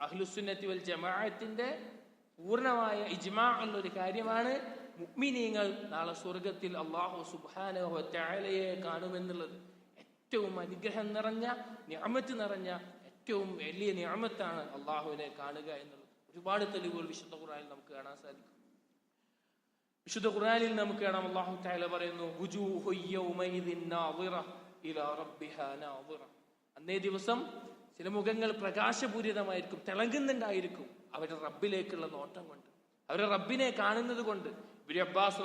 അഹ്ലുസുന്നത്തി വൽ ജമാഅത്തിന്റെ പൂർണമായ ഇജ്മാ എന്നൊരു കാര്യമാണ് മുഅ്മിനീങ്ങൾ നാളെ സ്വർഗത്തിൽ അള്ളാഹു സുബ്ഹാനഹു വതആലയെ കാണുമെന്നുള്ളത്. ഏറ്റവും അനുഗ്രഹം നിറഞ്ഞ നിഅമത്ത് നിറഞ്ഞ ഏറ്റവും വലിയ നിഅമത്താണ് അള്ളാഹുവിനെ കാണുക എന്നുള്ളത്. ഒരുപാട് തെളിവുകൾ വിശുദ്ധ ഖുർആനിൽ നമുക്ക് കാണാൻ സാധിക്കും. വിശുദ്ധ ഖുർആനിൽ നമുക്ക് കാണാം അള്ളാഹു തആല പറയുന്നു. അന്നേ ദിവസം ചില മുഖങ്ങൾ പ്രകാശപൂരിതമായിരിക്കും തിളങ്ങുന്നുണ്ടായിരിക്കും. അവരുടെ റബ്ബിലേക്കുള്ള നോട്ടം കൊണ്ട്. അവരെ റബ്ബിനെ കാണുന്നത് കൊണ്ട്. ഇബ്നു അബ്ബാസ്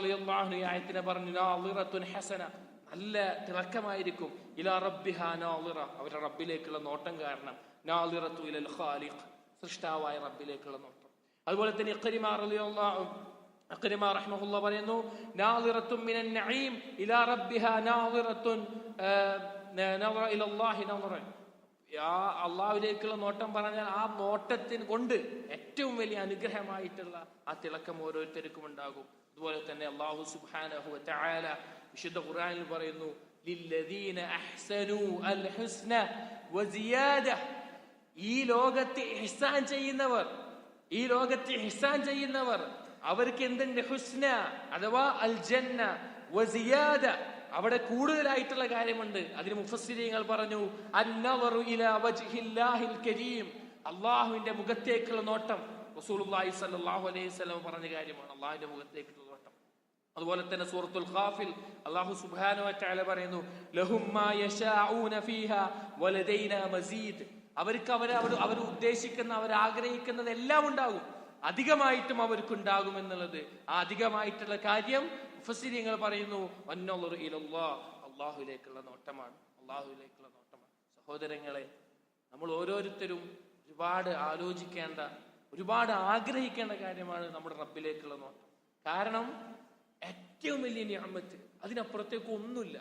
ഈ ആയത്തിനെ പറഞ്ഞു നാദിറത്തുൻ ഹസന. നല്ല തിളക്കമായിരിക്കും. ഇലാ റബ്ബി നാദിറ. അവരുടെ റബ്ബിലേക്കുള്ള നോട്ടം കാരണം. നാദിറത്തു ഇലൽ ഖാലിഖ്. സൃഷ്ടാവായ റബ്ബിലേക്കുള്ള നോട്ടം. അതുപോലെ തന്നെ ഇക്കരിമാർ റളിയല്ലാഹു അക്രിമ റഹ്മഹുള്ള പറയുന്നു നാദിറത്തുൻ മിനൻ നഈം ഇലാ റബ്ബിഹാ നാദിറത്തുൻ ആ, നദറ ഇലല്ലാഹി നദറ. ആ അള്ളാഹുലേക്കുള്ള നോട്ടം പറഞ്ഞാൽ ആ നോട്ടത്തിന് കൊണ്ട് ഏറ്റവും വലിയ അനുഗ്രഹമായിട്ടുള്ള ആ തിളക്കം ഓരോരുത്തർക്കും ഉണ്ടാകും. അതുപോലെ തന്നെ അള്ളാഹു വതആല വിശുദ്ധ ഖുർആനിൽ പറയുന്നു ഈ ലോകത്ത് ഇഹ്സാൻ ചെയ്യുന്നവർ ഈ ലോകത്ത് ഇഹ്സാൻ ചെയ്യുന്നവർ അവർക്ക് എന്തുണ്ട് ഹുസ്ന അഥവാ അൽ ജന്ന വസിയാദ? അവിടെ കൂടുതലായിട്ടുള്ള കാര്യമുണ്ട്. അതിന് മുഫസ്സിരിയങ്ങൾ പറഞ്ഞു വജ്ഹില്ലാഹിൽ കരീം. അള്ളാഹുവിന്റെ മുഖത്തേക്കുള്ള നോട്ടം റസൂലുള്ളാഹി സ്വല്ലല്ലാഹു അലൈഹി വസല്ലം പറഞ്ഞ കാര്യമാണ്. അള്ളാഹുവിന്റെ മുഖത്തേക്കുള്ള നോട്ടം. അതുപോലെ തന്നെ സൂറത്തുൽ ഖാഫിൽ അല്ലാഹു സുബ്ഹാനഹു തആല പറയുന്നു ലഹും മാ യശാഊന ഫീഹാ വലദൈനാ മസീദ്. അവർക്ക് അവർ അവർ അവർ ഉദ്ദേശിക്കുന്ന അവർ ആഗ്രഹിക്കുന്നതെല്ലാം ഉണ്ടാകും. അധികമായിട്ടും അവർക്ക് ഉണ്ടാകും എന്നുള്ളത് ആ അധികമായിട്ടുള്ള കാര്യം മുഫസ്സിരിങ്ങൾ പറയുന്നു അള്ളാഹുലേക്കുള്ള നോട്ടമാണ്. അള്ളാഹുലേക്കുള്ള നോട്ടമാണ്. സഹോദരങ്ങളെ നമ്മൾ ഓരോരുത്തരും ഒരുപാട് ആലോചിക്കേണ്ട ഒരുപാട് ആഗ്രഹിക്കേണ്ട കാര്യമാണ് നമ്മുടെ റബ്ബിലേക്കുള്ള നോട്ടം. കാരണം ഏറ്റവും വലിയ ഞാമത്ത് അതിനപ്പുറത്തേക്ക് ഒന്നുമില്ല.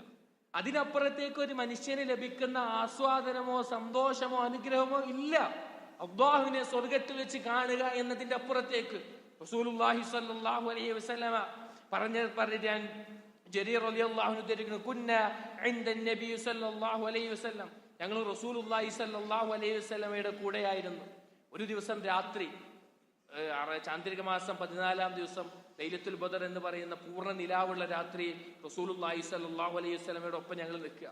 അതിനപ്പുറത്തേക്ക് ഒരു മനുഷ്യന് ലഭിക്കുന്ന ആസ്വാദനമോ സന്തോഷമോ അനുഗ്രഹമോ ഇല്ല. അബ്ബാഹുവിനെ സ്വർഗത്തിൽ വെച്ച് കാണുക എന്നതിന്റെ അപ്പുറത്തേക്ക് റസൂലുള്ളാഹി സ്വല്ലല്ലാഹു അലൈഹി വസല്ലമ പറഞ്ഞ പറഞ്ഞാൻ ജരീർ നബി അലൈഹി ഞങ്ങൾ റസൂലുള്ളാഹി സ്വല്ലല്ലാഹു അലൈഹി കൂടെയായിരുന്നു. ഒരു ദിവസം രാത്രി ചാന്ദ്രിക മാസം പതിനാലാം ദിവസം ലൈലത്തുൽ ബദർ എന്ന് പറയുന്ന പൂർണ നിലാവുള്ള രാത്രി സ്വല്ലല്ലാഹു അലൈഹി വസ്ലമയുടെ ഒപ്പം ഞങ്ങൾ നിൽക്കുക.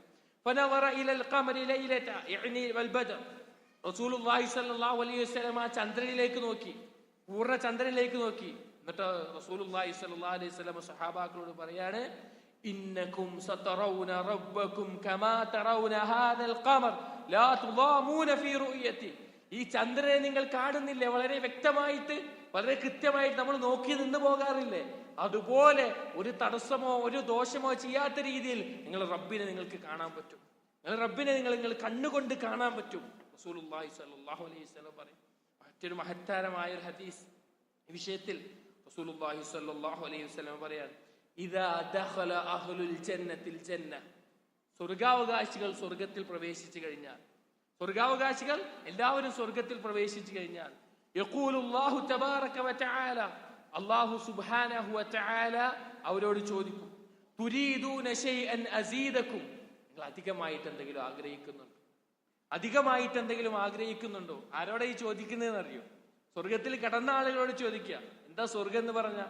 റസൂൽ അലൈഹി അലൈഹി വസല്ലമ ചന്ദ്രനിലേക്ക് നോക്കി. പൂർണ ചന്ദ്രനിലേക്ക് നോക്കി. എന്നിട്ട് റസൂലുള്ളാഹി സ്വല്ലല്ലാഹു അലൈഹി വസല്ലം സഹാബാക്കളോട് പറയാണ് ഇന്നകും സതറൗന റബ്ബകും കമാ തറൗന ഹാദൽ ഖമർ ലാ തുദാമൂന ഫീ റുയതി ഈ ചന്ദ്രനെ നിങ്ങൾ കാണുന്നില്ലേ? വളരെ വ്യക്തമായിട്ട് വളരെ കൃത്യമായിട്ട് നമ്മൾ നോക്കി നിന്ന് പോകാറില്ലേ? അതുപോലെ ഒരു തടസ്സമോ ഒരു ദോഷമോ ചെയ്യാത്ത രീതിയിൽ നിങ്ങൾ റബ്ബിനെ നിങ്ങൾക്ക് കാണാൻ പറ്റും. നിങ്ങൾ റബ്ബിനെ നിങ്ങൾ നിങ്ങൾ കണ്ണുകൊണ്ട് കാണാൻ പറ്റും. റസൂലുള്ളാഹി സ്വല്ലല്ലാഹു അലൈഹി വസല്ലം പറയും. മറ്റൊരു മഹത്താരമായ ഒരു ഹദീസ് ഈ വിഷയത്തിൽ റസൂലുള്ളാഹി സ്വല്ലല്ലാഹു അലൈഹി വസല്ലം പറയാണ് ഇദാ ദഖല അഹ്ലുൽ ജന്നത്തിൽ ജന്ന. സ്വർഗാവകാശികൾ സ്വർഗത്തിൽ പ്രവേശിച്ചു കഴിഞ്ഞാൽ സ്വർഗാവകാശികൾ എല്ലാവരും സ്വർഗത്തിൽ പ്രവേശിച്ചു കഴിഞ്ഞാൽ യഖൂലുല്ലാഹു തബാറക വതആല അല്ലാഹു സുബ്ഹാനഹു വതആല അവരോട് ചോദിക്കും തുരീദൂന ശൈഅൻ അസീദക്കും നിങ്ങൾ അധികമായിട്ട് എന്തെങ്കിലും ആഗ്രഹിക്കുന്നുണ്ടോ? അധികമായിട്ട് എന്തെങ്കിലും ആഗ്രഹിക്കുന്നുണ്ടോ? ആരോടെ ഈ ചോദിക്കുന്നതെന്ന് അറിയോ സ്വർഗത്തിൽ കടന്ന ആളുകളോട് ചോദിക്കുക എന്താ സ്വർഗം എന്ന് പറഞ്ഞ?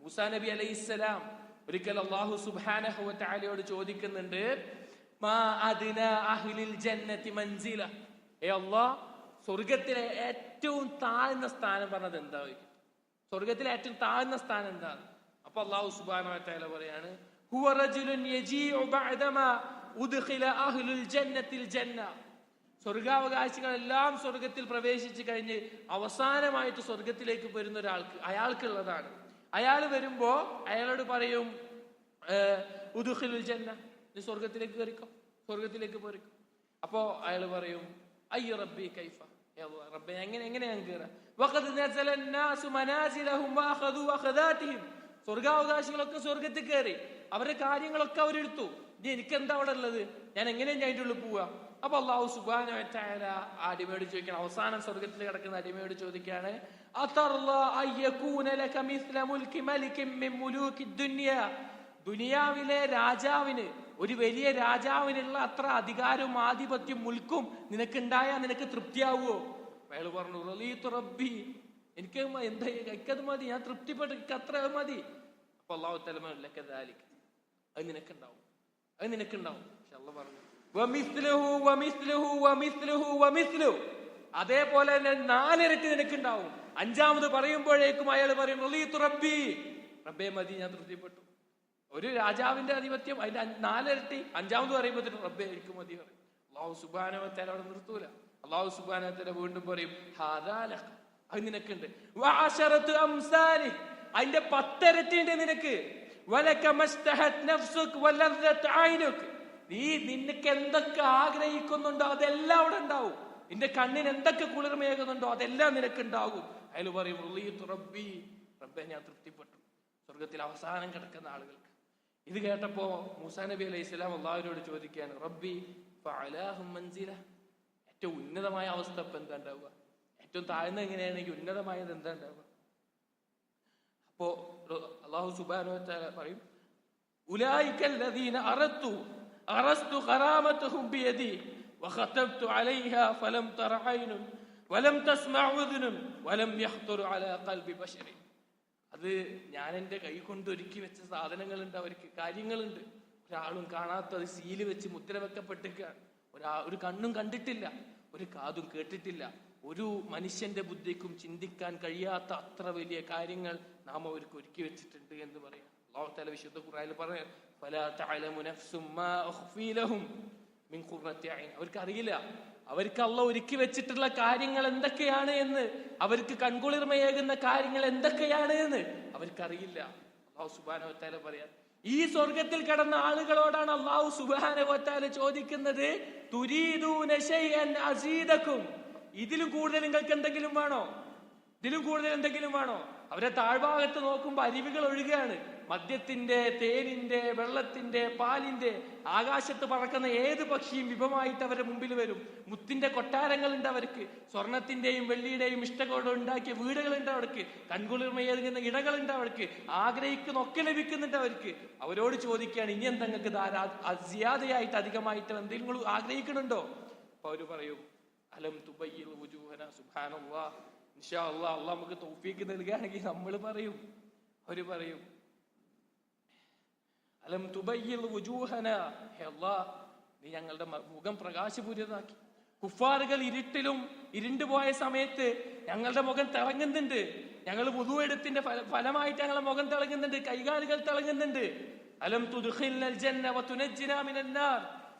മൂസാ നബി അലൈഹിസ്സലാം ഒരിക്കൽ അള്ളാഹു സുബാനോട് ചോദിക്കുന്നുണ്ട് സ്വർഗത്തിലെ ഏറ്റവും താഴ്ന്ന സ്ഥാനം പറഞ്ഞത് എന്താ? സ്വർഗത്തിലെ ഏറ്റവും താഴ്ന്ന സ്ഥാനം എന്താണ് അപ്പൊ അള്ളാഹു സുബ്ഹാനഹു വതആല പറയാണ് ഹുവ റജുലുൻ സ്വർഗാവകാശികളെല്ലാം സ്വർഗത്തിൽ പ്രവേശിച്ചു കഴിഞ്ഞ് അവസാനമായിട്ട് സ്വർഗത്തിലേക്ക് വരുന്ന ഒരാൾക്ക് അയാൾക്കുള്ളതാണ്. അയാൾ വരുമ്പോ അയാളോട് പറയും ഉദുഹിൽ ജന്ന നീ സ്വർഗത്തിലേക്ക് കയറിക്കോ സ്വർഗത്തിലേക്ക് പോരിക്കും. അപ്പോ അയാൾ പറയും അയ്യ റബ്ബി കൈഫ റബ്ബെ എങ്ങനെ എങ്ങനെ ഞാൻ കയറാം? സ്വർഗാവകാശികളൊക്കെ സ്വർഗത്തിൽ കയറി അവരുടെ കാര്യങ്ങളൊക്കെ അവരെടുത്തു. ഇനി എനിക്കെന്താ അവിടെ ഉള്ളത്? ഞാൻ എങ്ങനെയാ ഞാൻ അതിന്റെ ഉള്ളിൽ പോവാ? അപ്പൊ അള്ളാഹു സുബാന അടിമയോട് ചോദിക്കണം അവസാനം സ്വർഗത്തിൽ കിടക്കുന്ന അടിമയോട് ദുനിയ? ദുനിയാവിലെ രാജാവിന് ഒരു വലിയ രാജാവിനുള്ള അത്ര അധികാരവും ആധിപത്യം മുൽക്കും നിനക്കുണ്ടായാ നിനക്ക് തൃപ്തിയാവുമോ അയാൾ പറഞ്ഞു റബ്ബി എനിക്ക് എന്തത് മതി ഞാൻ തൃപ്തിപ്പെട്ട് അത്ര മതി. അപ്പൊ അള്ളാഹു തലമല്ലൊക്കെ അത് നിനക്കുണ്ടാവും അത് നിനക്കുണ്ടാവും. പക്ഷെ അള്ള പറഞ്ഞു അതേപോലെ തന്നെ നാലിരട്ടി നിനക്കുണ്ടാവും. അഞ്ചാമത് പറയുമ്പോഴേക്കും അയാൾ പറയും റബ്ബി. റബ്ബേ മതി ഞാൻ തൃപ്തിപ്പെട്ടു. ഒരു രാജാവിന്റെ ആധിപത്യം അതിന്റെ നാലിരട്ടി. അഞ്ചാമത് പറയുമ്പോഴത്തേനും റബ്ബേ എനിക്ക് മതി പറയും. അള്ളാഹു സുബാനവത്തേല അവിടെ നിർത്തൂല. അള്ളാഹു സുബാനവത്തേല വീണ്ടും പറയും ഹാദാ ലക. അത് നിനക്കുണ്ട്. അതിന്റെ പത്തരട്ടിന്റെ നിനക്ക്. വലക മസ്തഹത് നഫ്സുക് വലദ്ദത് ഐനുക്. നീ നിനക്ക് എന്തൊക്കെ ആഗ്രഹിക്കുന്നുണ്ടോ അതെല്ലാം അവിടെ ഉണ്ടാവും. നിന്റെ കണ്ണിന് എന്തൊക്കെ കുളിർമയേകുന്നുണ്ടോ അതെല്ലാം നിനക്ക് ഉണ്ടാകും അയാൾ പറയും റബ്ബി. റബ്ബെ ഞാൻ തൃപ്തിപ്പെട്ടു. സ്വർഗത്തിൽ അവസാനം കിടക്കുന്ന ആളുകൾക്ക്. ഇത് കേട്ടപ്പോ മൂസാ നബി അലൈഹി ഇസ്ലാം അള്ളാഹുവിനോട് ചോദിക്കാൻ റബ്ബി മൻസില. ഏറ്റവും ഉന്നതമായ അവസ്ഥ ഇപ്പൊ എന്താ ഉണ്ടാവുക? ഏറ്റവും താഴ്ന്ന എങ്ങനെയാണെങ്കിൽ ഉന്നതമായത് എന്താ ഉണ്ടാവുക? അപ്പോ അള്ളാഹു സുബാനു പറയും അറത്തു أرست كرامتهم بيدي وختمت عليها فلم تر عين ولم تسمع أذن ولم يخطر على قلب بشر അത് ഞാൻ എൻ്റെ കൈ കൊണ്ട് ഒരുക്കി വെച്ച സാധനങ്ങളുണ്ട് അവർക്ക് കാര്യങ്ങളുണ്ട് ഒരാളും കാണാത്തത് സീല് വെച്ച് മുദ്ര വെക്കപ്പെട്ടിരിക്കുകയാണ് ഒരാ ഒരു കണ്ണും കണ്ടിട്ടില്ല ഒരു കാതും കേട്ടിട്ടില്ല ഒരു മനുഷ്യന്റെ ബുദ്ധിക്കും ചിന്തിക്കാൻ കഴിയാത്ത അത്ര വലിയ കാര്യങ്ങൾ നാം അവർക്ക് ഒരുക്കി വെച്ചിട്ടുണ്ട് എന്ന് പറയാം അള്ളാഹു തആല വിശുദ്ധ ഖുർആനിൽ പറഞ്ഞു അവർക്ക് അറിയില്ല അവർക്ക് അള്ള ഒരുക്കി വെച്ചിട്ടുള്ള കാര്യങ്ങൾ എന്തൊക്കെയാണ് എന്ന്. അവർക്ക് കൺകുളിർമയേകുന്ന കാര്യങ്ങൾ എന്തൊക്കെയാണ് എന്ന് അവർക്കറിയില്ല. അള്ളാഹു സുബാന വത്താല പറയാം ഈ സ്വർഗത്തിൽ കിടന്ന ആളുകളോടാണ് അള്ളാഹു സുബാന വത്താല ചോദിക്കുന്നത് തുരീദൂന ശൈഅൻ അസീദക്കും ഇതിലും കൂടുതൽ നിങ്ങൾക്ക് എന്തെങ്കിലും വേണോ? ഇതിലും കൂടുതൽ എന്തെങ്കിലും വേണോ? അവരെ താഴ്ഭാഗത്ത് നോക്കുമ്പോൾ അരുവികൾ ഒഴുകുകയാണ് മദ്യത്തിന്റെ തേനിന്റെ വെള്ളത്തിന്റെ പാലിന്റെ ആകാശത്ത് പറക്കുന്ന ഏത് പക്ഷിയും വിഭവമായിട്ട് അവരുടെ മുമ്പിൽ വരും. മുത്തിന്റെ കൊട്ടാരങ്ങളുണ്ട് അവർക്ക്. സ്വർണത്തിന്റെയും വെള്ളിയുടെയും ഇഷ്ടകോട് ഉണ്ടാക്കിയ വീടുകളുണ്ട് അവർക്ക്. കൺകുളിർമയേകുന്ന ഇടകളുണ്ട് അവർക്ക്. ആഗ്രഹിക്കുന്ന ഒക്കെ ലഭിക്കുന്നുണ്ട് അവർക്ക്. അവരോട് ചോദിക്കുകയാണ് ഇനി എന്തെങ്കിലും ധാരാ അസിയാതയായിട്ട് അധികമായിട്ട് എന്തെങ്കിലും ആഗ്രഹിക്കുന്നുണ്ടോ? അപ്പൊ അവർ പറയും അലം വുജൂഹന സുബ്ഹാനല്ലാഹ് ഇൻഷാ അല്ലാഹ് അള്ളാഹ് നമുക്ക് തൗഫീക്ക് നൽകുകയാണെങ്കിൽ നമ്മൾ പറയും. അവർ പറയും അലം തുബയ്യിൽ നീ ഞങ്ങളുടെ മുഖം പ്രകാശപൂരിതമാക്കി കുഫാറുകൾ ഇരുട്ടിലും ഇരുണ്ടുപോയ സമയത്ത് ഞങ്ങളുടെ മുഖം തിളങ്ങുന്നുണ്ട്. ഞങ്ങൾ പുതുവെടുത്തിന്റെ ഫലമായിട്ട് ഞങ്ങളുടെ മുഖം തിളങ്ങുന്നുണ്ട്. കൈകാലുകൾ തിളങ്ങുന്നുണ്ട്. അലം മിനൻ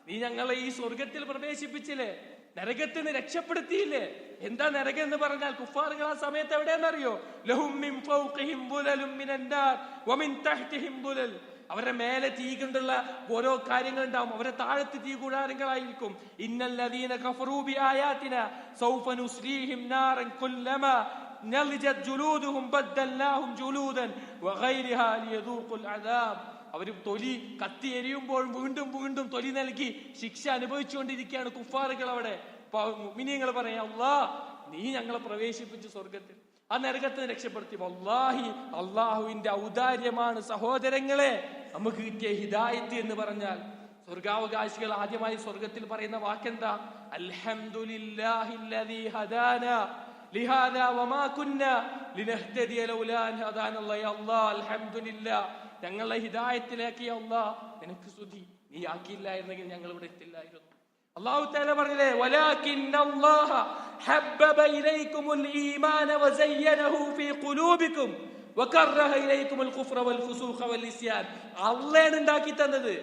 നീ ഞങ്ങളെ ഈ സ്വർഗത്തിൽ പ്രവേശിപ്പിച്ചില്ലേ? നരകത്തിൽ നിന്ന് രക്ഷപ്പെടുത്തിയില്ലേ? എന്താ നരകം എന്ന് പറഞ്ഞാൽ കുഫാറുകൾ ആ സമയത്ത് എവിടെയാണെന്നറിയോ? ലഹും അവരുടെ മേലെ തീ കൊണ്ടുള്ള ഓരോ കാര്യങ്ങൾ ഉണ്ടാവും അവരെ താഴത്ത് തീ കൂടാരങ്ങളായിരിക്കും. ഇന്നല്ലദീന കഫറൂ ആയാത്തിന സൗഫ നുസ്ലീഹിം നാറൻ കൊല്ലമ നളിജത് ജുലൂദുഹും ബദ്ദൽനാഹും ജുലൂദൻ വഗൈരിഹാ ലിയദൂഖുൽ അദാബ്. അവർ തൊലി കത്തി എരിയുമ്പോഴും വീണ്ടും വീണ്ടും തൊലി നൽകി ശിക്ഷ അനുഭവിച്ചുകൊണ്ടിരിക്കുകയാണ് കുഫാറുകൾ അവിടെ. മിനിയങ്ങൾ പറയാം അള്ളാ നീ ഞങ്ങളെ പ്രവേശിപ്പിച്ചു സ്വർഗത്തിൽ ആ നരകത്തിന് രക്ഷപ്പെടുത്തി. വല്ലാഹി അള്ളാഹുവിന്റെ ഔദാര്യമാണ് സഹോദരങ്ങളെ. നമുക്ക് കിട്ടിയ ഹിദായത്ത് എന്ന് പറഞ്ഞാൽ സ്വർഗാവകാശികൾ ആദ്യമായി സ്വർഗത്തിൽ പറയുന്ന വാക്കെന്താ? അൽഹംദുലില്ലാഹില്ലദീ ഹദാന ലിഹാദാ വമാ കുന്ന ലിനഹ്തദിയ ലൗലാ അൻ ഹദാനല്ലാഹി അല്ലാഹ് അൽഹംദുലില്ലാ ഞങ്ങളെ ഹിദായത്തിലാക്കിയ അല്ലാഹ് നിനക്ക് സ്തുതി. നീ ആക്കിയില്ലായിരുന്നെങ്കിൽ ഞങ്ങൾ ഇവിടെ എത്തില്ലായിരുന്നു. അള്ളാഹു തആല പറഞ്ഞില്ലേ വലാകിന്നല്ലാഹ ഹബ്ബബ ഇലൈക്കുമുൽ ഈമാന വസയ്യനഹു ഫീ ഖുലൂബിക്കും അള്ളയാണ് ഉണ്ടാക്കി തന്നത്.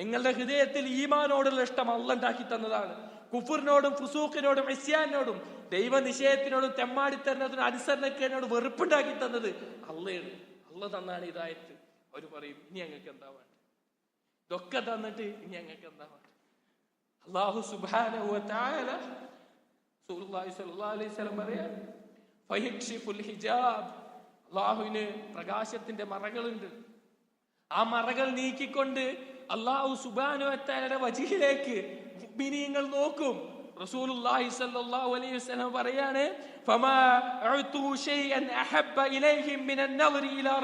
നിങ്ങളുടെ ഹൃദയത്തിൽ ഈമാനോടുള്ള ഇഷ്ടം അള്ള ഉണ്ടാക്കി തന്നതാണ്. കുഫറിനോടും ഫുസൂഖിനോടും ഇസ്യാനോടും തെമ്മാടി തെമ്മാടിത്തരത്തിനോടും അനുസരണക്കേടിനോടും വെറുപ്പുണ്ടാക്കി തന്നത് അള്ളയാണ്. അള്ള തന്നാണ് ഇതായത് അവർ പറയും ഇനി ഞങ്ങൾക്ക് എന്താ വേണ്ട ഇതൊക്കെ തന്നിട്ട് ഇനി ഞങ്ങൾക്ക് എന്താ വേണ്ട അള്ളാഹു സ്വല്ലല്ലാഹു അലൈഹി വസല്ലം പറയാ ഹിജാബ് അള്ളാഹുവിന് പ്രകാശത്തിന്റെ മറകളുണ്ട്. ആ മറകൾ നീക്കിക്കൊണ്ട് അള്ളാഹു സുബ്ഹാനഹു വതആലയുടെ വജിഹിലേക്ക് മുഅ്മിനീങ്ങൾ നോക്കും. റസൂലുള്ളാഹി സ്വല്ലല്ലാഹു അലൈഹി വസല്ലം ഫമാ അഹബ്ബ ഇലൈഹിം ഇലാ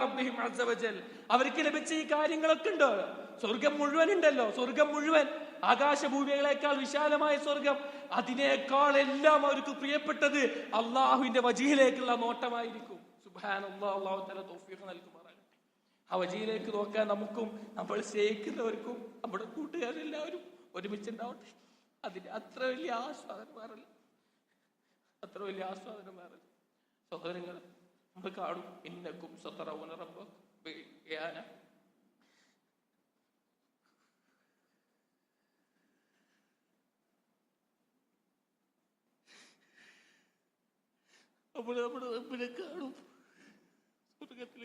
അവർക്ക് ലഭിച്ച ഈ കാര്യങ്ങളൊക്കെ ഉണ്ടോ? സ്വർഗം മുഴുവൻ ഉണ്ടല്ലോ സ്വർഗം മുഴുവൻ. ആകാശഭൂമികളെക്കാൾ വിശാലമായ സ്വർഗം. അതിനേക്കാൾ എല്ലാം അവർക്ക് പ്രിയപ്പെട്ടത് അള്ളാഹുവിന്റെ വജിയിലേക്കുള്ള നോട്ടമായിരിക്കും. സുബാൻ അള്ളാഹു തല തോഫീഖ് നൽകുമാറാകട്ടെ ആ വജിയിലേക്ക് നോക്കാൻ നമുക്കും നമ്മൾ സ്നേഹിക്കുന്നവർക്കും നമ്മുടെ കൂട്ടുകാരെല്ലാവരും ഒരുമിച്ചുണ്ടാവട്ടെ. അതിന് അത്ര വലിയ ആസ്വാദനം മാറില്ല അത്ര വലിയ ആസ്വാദനം മാറില്ല സഹോദരങ്ങൾ നമ്മൾ കാണും. ഇന്നക്കും സത്തറവുന റബ്ബ യാന നമ്മൾ നമ്മുടെ റബ്ബിനെ കാണും. സ്വർഗത്തിൽ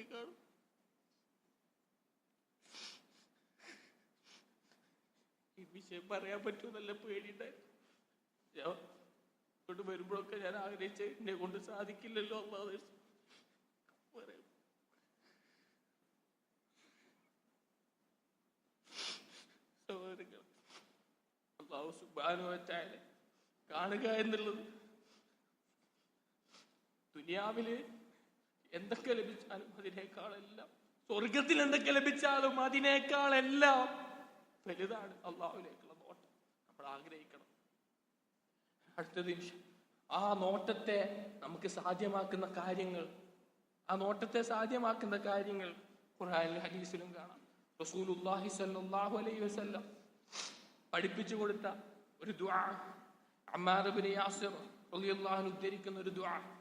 ഈ വിഷയം പറയാൻ പറ്റുമെന്നല്ല പേടിയുണ്ടായിരുന്നു ഞാൻ ഇങ്ങോട്ട് വരുമ്പോഴൊക്കെ ഞാൻ ആഗ്രഹിച്ച എന്നെ കൊണ്ട് സാധിക്കില്ലല്ലോ അള്ളാഹ് കാണുക എന്നുള്ളത് ദുനിയാവിൽ എന്തൊക്കെ ലഭിച്ചാലും അതിനേക്കാളെല്ലാം. സ്വർഗത്തിൽ എന്തൊക്കെ ലഭിച്ചാലും അതിനേക്കാളെല്ലാം വലുതാണ് അള്ളാഹുലേക്കുള്ള നോട്ടം. നമ്മൾ ആഗ്രഹിക്കണം. അടുത്ത നിമിഷം. ആ നോട്ടത്തെ നമുക്ക് സാധ്യമാക്കുന്ന കാര്യങ്ങൾ ആ നോട്ടത്തെ സാധ്യമാക്കുന്ന കാര്യങ്ങൾ ഖുർആനിലും ഹദീസിലും കാണാം. റസൂലുള്ളാഹി സല്ലല്ലാഹു അലൈഹി വസല്ലം പഠിപ്പിച്ചു കൊടുത്ത ഒരു ദുആ. അമ്മാർ ഇബ്നു യാസിർ ഉദ്ധരിക്കുന്ന ഒരു ദുആ.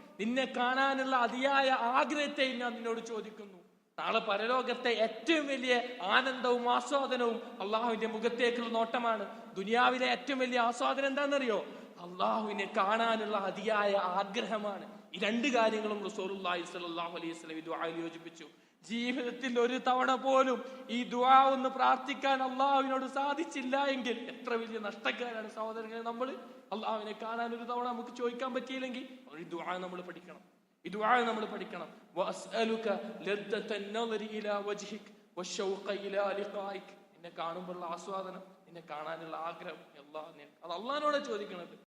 നിന്നെ കാണാനുള്ള അതിയായ ആഗ്രഹത്തെ ഞാൻ നിന്നോട് ചോദിക്കുന്നു. നാളെ പരലോകത്തെ ഏറ്റവും വലിയ ആനന്ദവും ആസ്വാദനവും അള്ളാഹുവിന്റെ മുഖത്തേക്കുള്ള നോട്ടമാണ്. ദുനിയാവിലെ ഏറ്റവും വലിയ ആസ്വാദനം എന്താണെന്നറിയോ? അള്ളാഹുവിനെ കാണാനുള്ള അതിയായ ആഗ്രഹമാണ്. ഈ രണ്ട് കാര്യങ്ങളും റസൂലുള്ളാഹി സ്വല്ലല്ലാഹു അലൈഹി വസല്ലം ഇത് യോജിപ്പിച്ചു. ജീവിതത്തിൽ ഒരു തവണ പോലും ഈ ദുആ ഒന്ന് പ്രാർത്ഥിക്കാൻ അള്ളാഹുവിനോട് സാധിച്ചില്ല എങ്കിൽ എത്ര വലിയ നഷ്ടക്കാരാണ് സഹോദരങ്ങളെ നമ്മൾ. അള്ളാഹുവിനെ കാണാൻ ഒരു തവണ നമുക്ക് ചോദിക്കാൻ പറ്റിയില്ലെങ്കിൽ ഈ ദുആ നമ്മൾ പഠിക്കണം. ഈ ദുആ നമ്മൾ പഠിക്കണം. എന്നെ കാണുമ്പോഴുള്ള ആസ്വാദനം നിന്നെ കാണാനുള്ള ആഗ്രഹം. അത് അള്ളഹാനോടെ ചോദിക്കണത്.